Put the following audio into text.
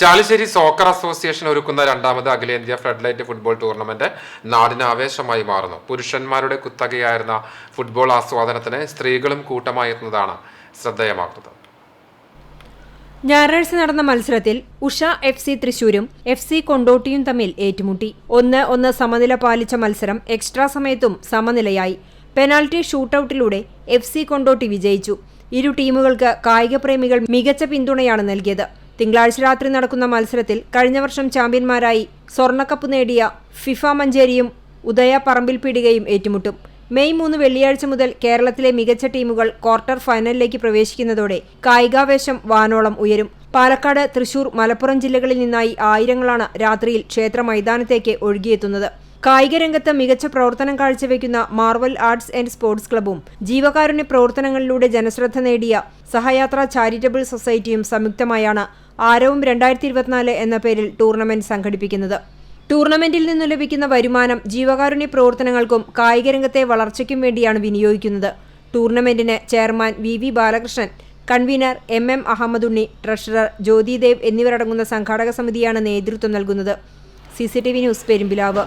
Chalissery soccer association ഒരുക്കുന്ന രണ്ടാമത് അഖിലേന്ത്യാ ഫ്ലഡ് ഫുട്ബോൾ ടൂർണമെന്റ് നാടിന് ആവേശമായി മാറുന്നു. പുരുഷന്മാരുടെ കുത്തകയായിരുന്ന ഫുട്ബോൾ ആസ്വാദനത്തിന് സ്ത്രീകളും കൂട്ടമായി എത്തുന്നതാണ് ശ്രദ്ധേയമാക്കുന്നത് ഞായറാഴ്ച നടന്ന മത്സരത്തിൽ ഉഷ എഫ് സി തൃശൂരും എഫ് സി കൊണ്ടോട്ടിയും തമ്മിൽ ഏറ്റുമുട്ടി. ഒന്ന് ഒന്ന് സമനില പാലിച്ച മത്സരം എക്സ്ട്രാ സമയത്തും സമനിലയായി. പെനാൽറ്റി ഷൂട്ടൌട്ടിലൂടെ എഫ് സി കൊണ്ടോട്ടി വിജയിച്ചു. ഇരു ടീമുകൾക്ക് കായിക പ്രേമികൾ മികച്ച പിന്തുണയാണ് നൽകിയത്. തിങ്കളാഴ്ച രാത്രി നടക്കുന്ന മത്സരത്തിൽ കഴിഞ്ഞ വർഷം ചാമ്പ്യന്മാരായി സ്വർണക്കപ്പ് നേടിയ ഫിഫ മഞ്ചേരിയും ഉദയ പറമ്പിൽ പീടികയും ഏറ്റുമുട്ടും. മെയ് മൂന്ന് വെള്ളിയാഴ്ച മുതൽ കേരളത്തിലെ മികച്ച ടീമുകൾ ക്വാർട്ടർ ഫൈനലിലേക്ക് പ്രവേശിക്കുന്നതോടെ കായികാവേശം വാനോളം ഉയരും. പാലക്കാട് തൃശൂർ മലപ്പുറം ജില്ലകളിൽ നിന്നായി ആയിരങ്ങളാണ് രാത്രിയിൽ ക്ഷേത്ര മൈതാനത്തേക്ക് ഒഴുകിയെത്തുന്നത്. കായിക രംഗത്ത് മികച്ച പ്രവർത്തനം കാഴ്ചവെക്കുന്ന മാർവൽ ആർട്സ് ആൻഡ് സ്പോർട്സ് ക്ലബ്ബും ജീവകാരുണ്യ പ്രവർത്തനങ്ങളിലൂടെ ജനശ്രദ്ധ നേടിയ സഹയാത്ര ചാരിറ്റബിൾ സൊസൈറ്റിയും സംയുക്തമായാണ് ആരവും രണ്ടായിരത്തി ഇരുപത്തിനാല് എന്ന പേരിൽ ടൂർണമെന്റ് സംഘടിപ്പിക്കുന്നത്. ടൂർണമെന്റിൽ നിന്ന് ലഭിക്കുന്ന വരുമാനം ജീവകാരുണ്യ പ്രവർത്തനങ്ങൾക്കും കായിക രംഗത്തെ വളർച്ചയ്ക്കും വേണ്ടിയാണ് വിനിയോഗിക്കുന്നത്. ടൂർണമെന്റിന് chairman V V Balakrishnan convener M M Ahammadunni treasurer Jyothidev എന്നിവരടങ്ങുന്ന സംഘാടക സമിതിയാണ് നേതൃത്വം നൽകുന്നത്. C C T V news Perumpilavu.